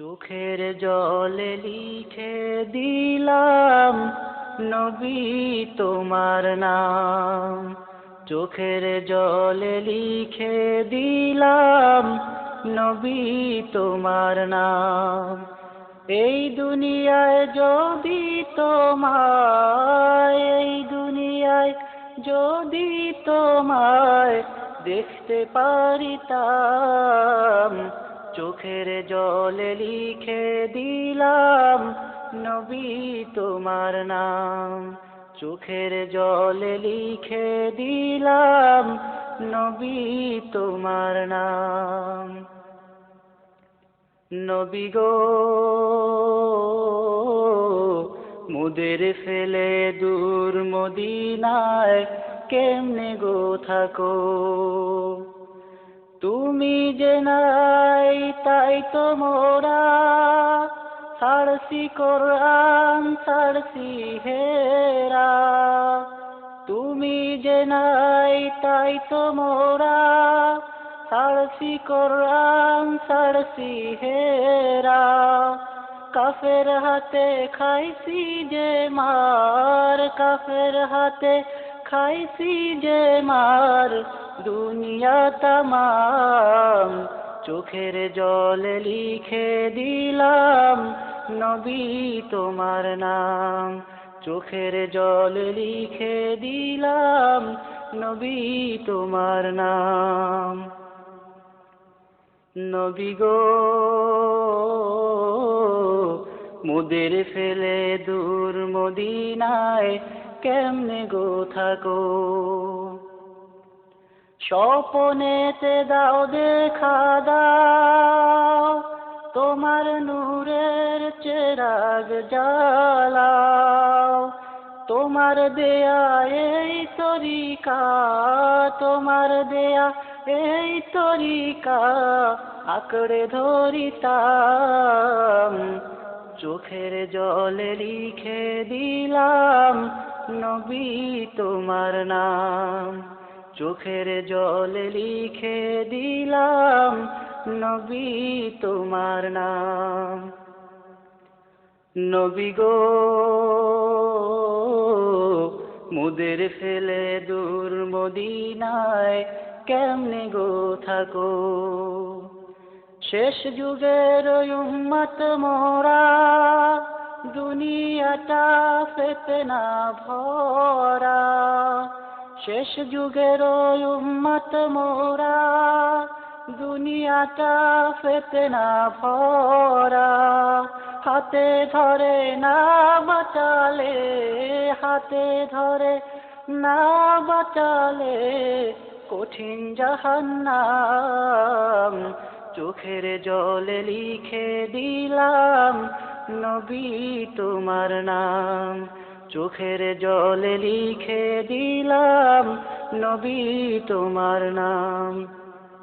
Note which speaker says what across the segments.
Speaker 1: চোখের জলে লিখে দিলাম নবী তোমার নাম। চোখের জলে লিখে দিলাম নবী তোমার নাম। এই দুনিয়ায় যদি তোমায়, এই দুনিয়ায় যদি তোমায় দেখতে পারিতাম চোখের জলে লিখে দিলাম নবী তোমার নাম। চোখের জলে লিখে দিলাম নবী তোমার নাম। নবী গো, মুদের ফেলে দূর মদিনায় কেমনে গো থাকো? তুমি যে নাই তো মোরা, ছাড়ছি কোরআন, ছাড়ছি হেরা। তুমি যে নাই, তাই তো মোরা, ছাড়ছি কোরআন, ছাড়ছি হেরা। কাফের হাতে খাইছি যে মার, কাফের হাতে খাইছি যে মার, দুনিয়া তামাম চোখের জলে লিখে দিলাম নবী তোমার নাম। চোখের জল লিখে দিলাম নবী তোমার নাম। নবী গো, মুদের ফেলে দূর মদিনায় কেমনে গো থাকো? স্বপনেতে দাও দেখা দাও, তোমার নূরের চেরাগ জ্বালাও। তোমার দেয়া এই তরিকা, তোমার দেয়া এই তরিকা আঁকড়ে ধরিতাম। চোখের জলে লিখে দিলাম নবী তোমার নাম। চোখের জলে লিখে দিলাম নবী তোমার নাম। নবী গো, মুদের ফেলে দূর মদিনায় কেমনে গো থাকো? শেষ যুগের উম্মত মোরা দুনিয়াটা ফেতনা ভরা। শেষ যুগের উম্মত মোরা, দুনিয়াটা ফেতনা ভরা। হাতে ধরে না বাঁচালে, হাতে ধরে না বাঁচালে কঠিন জাহান্নাম। চোখের জলে লিখে দিলাম, নবী তোমার নাম। চোখের জলে লিখে দিলাম নবী তোমার নাম।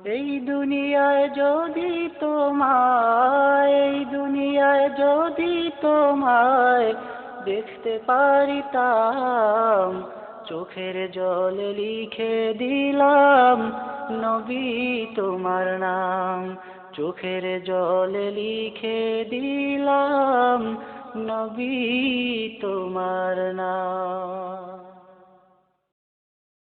Speaker 1: এই দুনিয়ায় যদি তোমায়, এই দুনিয়ায় যদি তোমায় দেখতে পারিতাম, চোখের জলে লিখে দিলাম নবী তোমার নাম। চোখের জলে লিখে দিলাম নবী তোমার নাম।